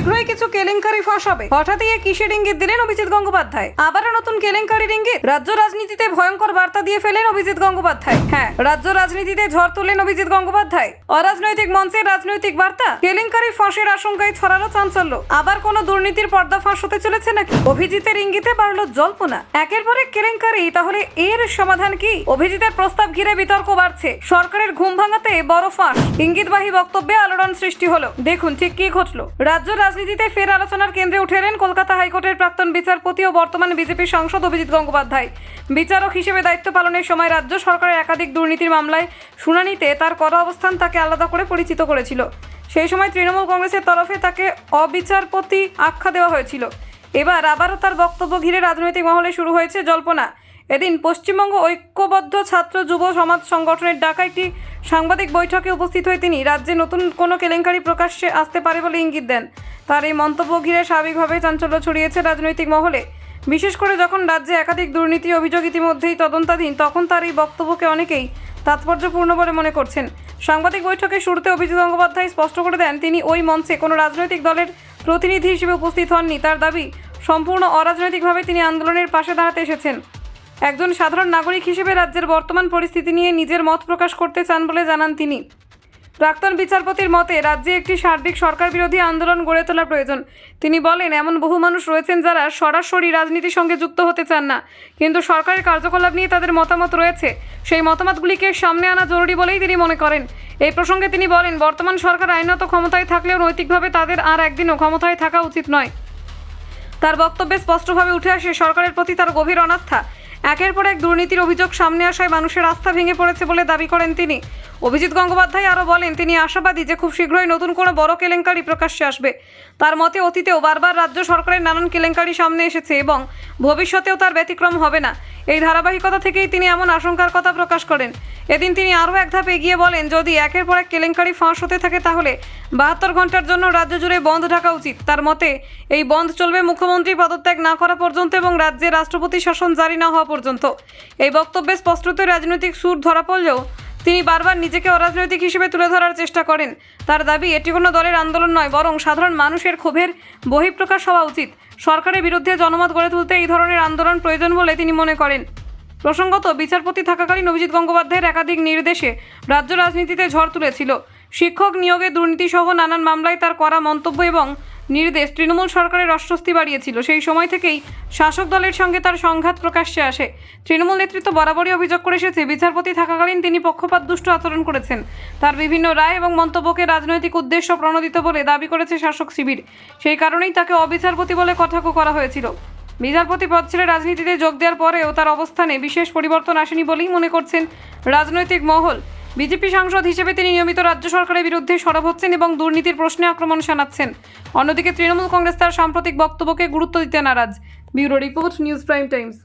শীঘ্রই কিছু কেলেঙ্কারি ফাঁস হবে হঠাৎই এ কিসের ইঙ্গিত দিলেন অভিজিৎ গঙ্গোপাধ্যায়। আবারও নতুন কেলেঙ্কারির ইঙ্গিত রাজ্য রাজনীতিতে ভয়ঙ্কর বার্তা দিয়ে ফেলেন অভিজিৎ গঙ্গোপাধ্যায়। হ্যাঁ রাজ্য রাজনীতিতে ঝড় তুললেন অভিজিৎ গঙ্গোপাধ্যায়। অরাজনৈতিক মঞ্চে রাজনৈতিক বার্তা, কেলেঙ্কারি ফাঁসের আশঙ্কায় ছড়ালো চাঞ্চল্য। আবার কোনো দুর্নীতির পর্দা ফাঁস হতে চলেছে নাকি? অভিজিতের ইঙ্গিতে বাড়লো জল্পনা। একের পর এক কেলেঙ্কারি, তাহলে এর সমাধান কি? অভিজিতের প্রস্তাব ঘিরে বিতর্ক বাড়ছে। সরকারের ঘুম ভাঙাতে বড় ফাঁস। ইঙ্গিতবাহী বক্তব্যে আলোড়ন সৃষ্টি হলো। দেখুন ঠিক কি ঘটলো। রাজ্য রাজনীতিতে ফের আলোচনার কেন্দ্রে উঠে এলেন কলকাতা হাইকোর্টের প্রাক্তন বিচারপতি ও বর্তমান বিজেপি সাংসদ অভিজিৎ গঙ্গোপাধ্যায়। বিচারক হিসেবে দায়িত্ব পালনের সময় রাজ্য সরকারের একাধিক দুর্নীতির মামলায় শুনানিতে তার করা অবস্থান তাকে আলাদা করে পরিচিত করেছিল। সেই সময় তৃণমূল কংগ্রেসের তরফে তাকে অবিচারপতি আখ্যা দেওয়া হয়েছিল। এবার আবারও তার বক্তব্য ঘিরে রাজনৈতিক মহলে শুরু হয়েছে জল্পনা। এদিন পশ্চিমবঙ্গ ঐক্যবদ্ধ ছাত্র যুব সমাজ সংগঠনের ডাকা একটি সাংবাদিক বৈঠকে উপস্থিত হয়ে তিনি রাজ্যে নতুন কোনো কেলেঙ্কারি প্রকাশ্যে আসতে পারে বলে ইঙ্গিত দেন। তার এই মন্তব্য ঘিরে স্বাভাবিকভাবে চাঞ্চল্য ছড়িয়েছে রাজনৈতিক মহলে। বিশেষ করে যখন রাজ্যে একাধিক দুর্নীতি অভিযোগ ইতিমধ্যেই তদন্তাধীন, তখন তার এই বক্তব্যকে অনেকেই তাৎপর্যপূর্ণ বলে মনে করছেন। সাংবাদিক বৈঠকে শুরুতে অভিজিৎ গঙ্গোপাধ্যায় স্পষ্ট করে দেন, তিনি ওই মঞ্চে কোনো রাজনৈতিক দলের প্রতিনিধি হিসেবে উপস্থিত হননি। তার দাবি, সম্পূর্ণ অরাজনৈতিকভাবে তিনি আন্দোলনের পাশে দাঁড়াতে এসেছেন। একজন সাধারণ নাগরিক হিসেবে রাজ্যের বর্তমান পরিস্থিতি নিয়ে নিজের মত প্রকাশ করতে চান বলে জানান তিনি। প্রাক্তন বিচারপতির মতে, রাজ্যে একটি সার্বিক সরকার বিরোধী আন্দোলন গড়ে তোলা প্রয়োজন। তিনি বলেন, এমন বহু মানুষ রয়েছেন যারা সরাসরি রাজনীতির সঙ্গে যুক্ত হতে চান না। কিন্তু সরকারের কার্যকলাপ নিয়ে তাদের মতামত রয়েছে। সেই মতামতগুলিকে সামনে আনা জরুরি বলেই তিনি মনে করেন। এই প্রসঙ্গে তিনি বলেন, বর্তমান সরকার আইনত ক্ষমতায় থাকলেও নৈতিকভাবে তাদের আর একদিনও ক্ষমতায় থাকা উচিত নয়। তার বক্তব্যে স্পষ্টভাবে উঠে আসে, সরকারের প্রতি তার গভীর অনাস্থা। একের পর এক দুর্নীতির অভিযোগ সামনে আসায় মানুষের আস্থা ভেঙে পড়েছে বলে দাবি করেন তিনি। অভিজিৎ গঙ্গোপাধ্যায় আরও বলেন, তিনি আশাবাদী যে খুব শীঘ্রই নতুন কোনো বড় কেলেঙ্কারি প্রকাশ্যে আসবে। তার মতে অতীতেও বারবার রাজ্য সরকারের নানান কেলেঙ্কারি সামনে এসেছে এবং ভবিষ্যতেও তার ব্যতিক্রম হবে না। এই ধারাবাহিকতা থেকেই তিনি এমন আশঙ্কার কথা প্রকাশ করেন। এদিন তিনি আরও এক ধাপ এগিয়ে বলেন, যদি একের পর এক কেলেঙ্কারি ফাঁস হতে থাকে তাহলে বাহাত্তর ঘণ্টার জন্য রাজ্য জুড়ে বন্ধ ঢাকা উচিত। তার মতে, এই বন্ধ চলবে মুখ্যমন্ত্রী পদত্যাগ না করা পর্যন্ত এবং রাজ্যে রাষ্ট্রপতি শাসন জারি না হওয়া পর্যন্ত। এই বক্তব্যে স্পষ্টতই রাজনৈতিক সুর ধরা পড়লেও তিনি বারবার নিজেকে অরাজনৈতিক হিসেবে তুলে ধরার চেষ্টা করেন। তার দাবি, এটি কোনো দলের আন্দোলন নয়, বরং সাধারণ মানুষের ক্ষোভের বহিঃপ্রকাশ হওয়া উচিত। সরকারের বিরুদ্ধে জনমত গড়ে তুলতে এই ধরনের আন্দোলন প্রয়োজন বলে তিনি মনে করেন। প্রসঙ্গত, বিচারপতি থাকাকালীন অভিজিৎ গঙ্গোপাধ্যায়ের একাধিক নির্দেশে রাজ্য রাজনীতিতে ঝড় তুলেছিল। শিক্ষক নিয়োগে দুর্নীতিসহ নানান মামলায় তার করা মন্তব্য এবং নির্দেশ তৃণমূল সরকারের অস্বস্তি বাড়িয়েছিল। সেই সময় থেকেই শাসক দলের সঙ্গে তার সংঘাত প্রকাশ্যে আসে। তৃণমূল নেতৃত্ব বরাবরই অভিযোগ করে এসেছে, বিচারপতি থাকাকালীন তিনি পক্ষপাত দুষ্ট আচরণ করেছেন। তার বিভিন্ন রায় এবং মন্তব্যকে রাজনৈতিক উদ্দেশ্য প্রণোদিত বলে দাবি করেছে শাসক শিবির। সেই কারণেই তাকে অবিচারপতি বলে কটাক্ষ করা হয়েছিল। বিচারপতি পদ ছেড়ে রাজনীতিতে যোগ দেওয়ার পরেও তার অবস্থানে বিশেষ পরিবর্তন আসেনি বলেই মনে করছেন রাজনৈতিক মহল। বিজেপি সাংসদ হিসেবে তিনি নিয়মিত রাজ্য সরকারের বিরুদ্ধে সরব হচ্ছেন এবং দুর্নীতির প্রশ্নে আক্রমণ শানাচ্ছেন। অন্যদিকে তৃণমূল কংগ্রেস তার সাম্প্রতিক বক্তব্যকে গুরুত্ব দিতে নারাজ। Bureau report, news prime times.